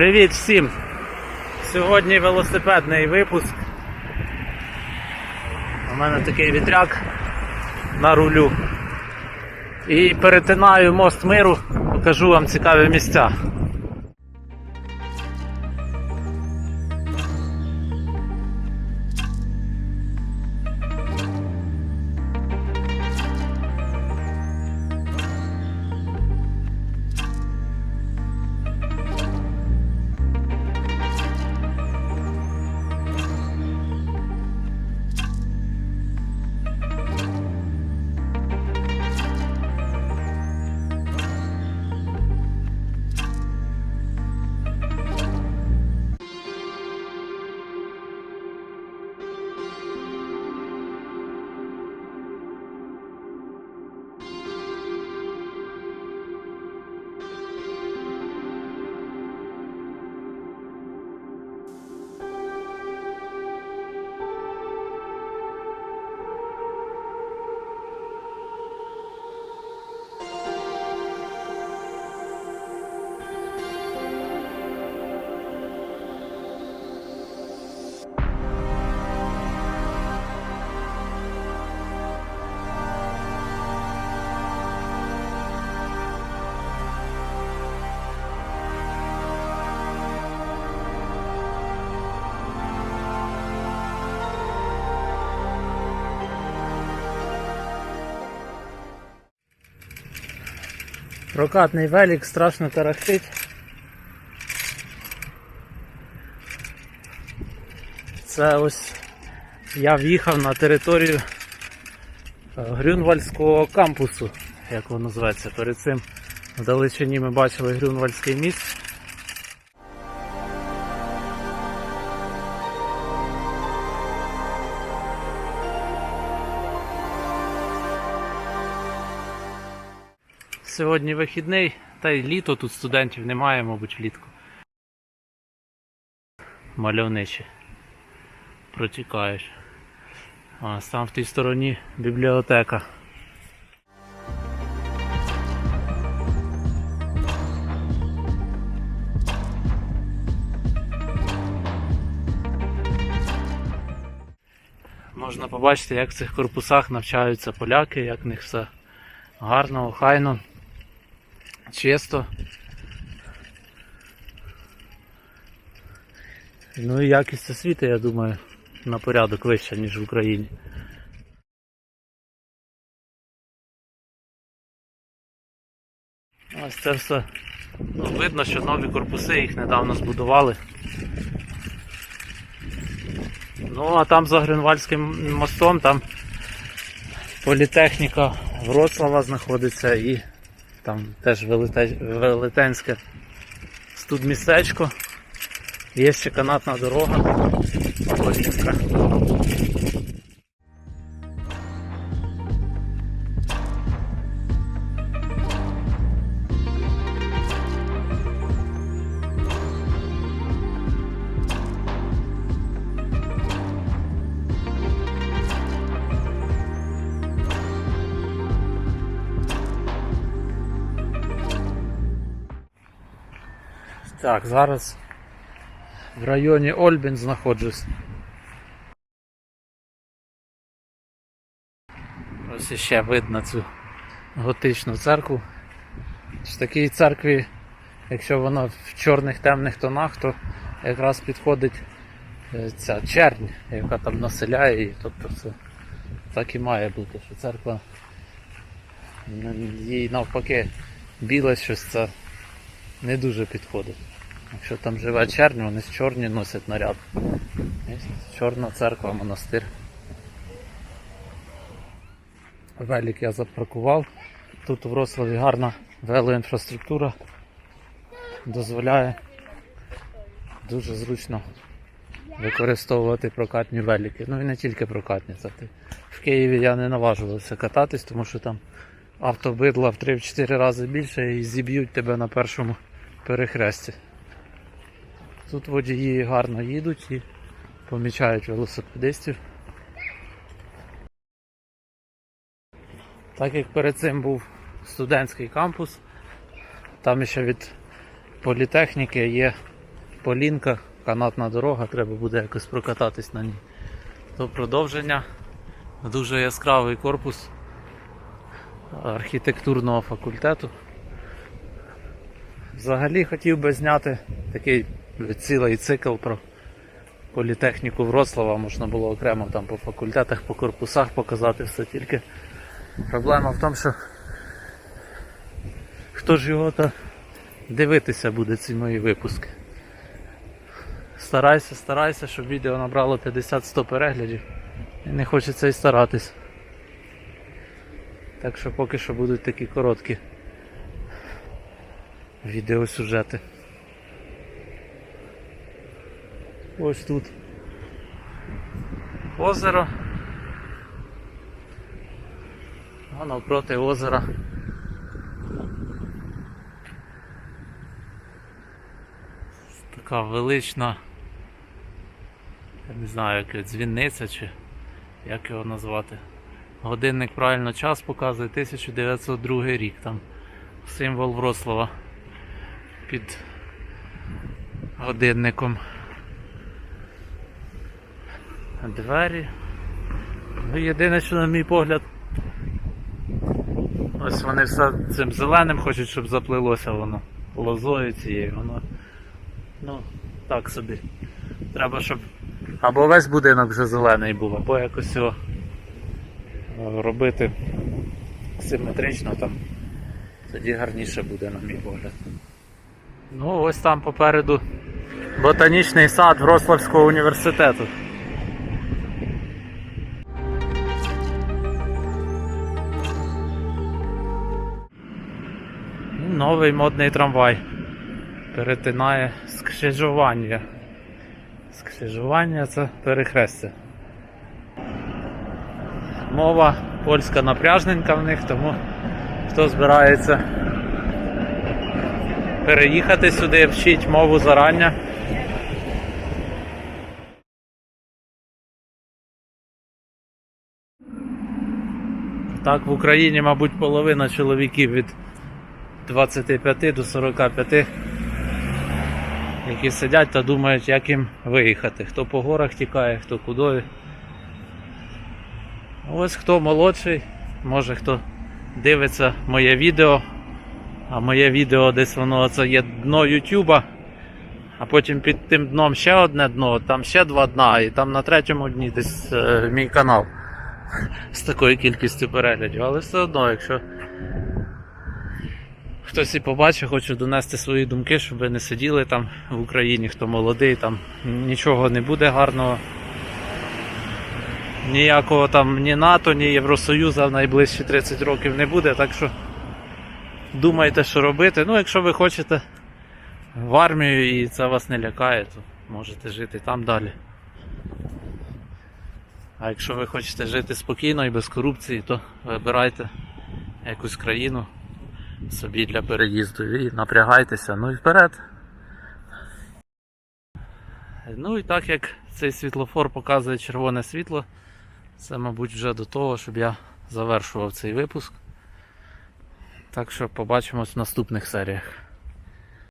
Привіт всім! Сьогодні велосипедний випуск. У мене такий вітряк на рулю. І перетинаю мост миру, покажу вам цікаві місця. Прокатний велик страшно тарахтить. Це ось я в'їхав на територію е, Грюнвальського кампусу, як воно називається. Перед цим в далечині ми бачили Грюнвальський міст. Сьогодні вихідний, та й літо тут студентів немає, мабуть, влітку. Мальовниче. Протікаєш. А там в тій стороні бібліотека. Можна побачити, як в цих корпусах навчаються поляки, як в них все гарно, охайно, чисто. Ну і якість освіти, я думаю, на порядок вища, ніж в Україні. Ось це все. Ну, видно, що нові корпуси їх недавно збудували. Ну, а там за Гринвальським мостом там політехніка Вроцлава знаходиться і там теж велетенське студмістечко. Є ще канатна дорога. Полінська. Так, зараз в районі Ольбін знаходжусь. Ось іще видно цю готичну церкву. В такій церкві, якщо вона в чорних темних тонах, то якраз підходить е, ця чернь, яка там населяє її. Тобто це так і має бути, що церква їй навпаки біле щось це не дуже підходить. Якщо там живе чернь, вони з чорні носять наряд. Чорна церква, монастир. Велик я запаркував. Тут у Вроцлаві гарна велоінфраструктура. Дозволяє дуже зручно використовувати прокатні велики. Ну і не тільки прокатні. Це. В Києві я не наважувався кататись, тому що там автобидла в 3-4 рази більше і зіб'ють тебе на першому перехресті. Тут водії гарно їдуть і помічають велосипедистів. Так як перед цим був студентський кампус, там ще від політехніки є полінка, канатна дорога, треба буде якось прокататись на ній. То продовження. Дуже яскравий корпус архітектурного факультету. Взагалі хотів би зняти такий цілий цикл про політехніку Вроцлава, можна було окремо там по факультетах, по корпусах показати все тільки. Проблема в тому, що хто ж його та дивитися буде ці мої випуски. Старайся, старайся, щоб відео набрало 50-100 переглядів. І не хочеться і старатись. Так що поки що будуть такі короткі відеосюжети. Ось тут озеро. А навпроти озера. Така велична, я не знаю, як дзвіниця чи як його назвати. Годинник правильно час показує 1902 рік. Там символ Вроцлава під годинником. Двері. Ну, єдине, що на мій погляд. Ось вони все цим зеленим хочуть, щоб заплилося воно. Лозою цією, воно. Ну, так собі. Треба, щоб або весь будинок вже зелений був, або якось його е, робити симетрично там. Тоді гарніше буде, на мій погляд. Ну, ось там попереду ботанічний сад Вроцлавського університету. Новий модний трамвай. Перетинає скрижування. Скрижування це перехрестя. Мова польська напряжненька в них, тому хто збирається переїхати сюди, вчить мову зарання. Так, в Україні, мабуть, половина чоловіків від 25 до 45, які сидять та думають, як їм виїхати. Хто по горах тікає, хто куди. Ось хто молодший, може хто дивиться моє відео, а моє відео десь воно це є дно Ютуба, а потім під тим дном ще одне дно, там ще два дна, і там на третьому дні десь е, мій канал з такою кількістю переглядів. Але все одно, якщо хтось і побачить, хочу донести свої думки, щоб ви не сиділи там в Україні, хто молодий, там нічого не буде гарного. Ніякого там ні НАТО, ні Євросоюзу в найближчі 30 років не буде, так що думайте, що робити. Ну, якщо ви хочете в армію і це вас не лякає, то можете жити там далі. А якщо ви хочете жити спокійно і без корупції, то вибирайте якусь країну собі для переїзду і напрягайтеся, ну і вперед. Ну і так як цей світлофор показує червоне світло, це, мабуть, вже до того, щоб я завершував цей випуск. Так що побачимось в наступних серіях.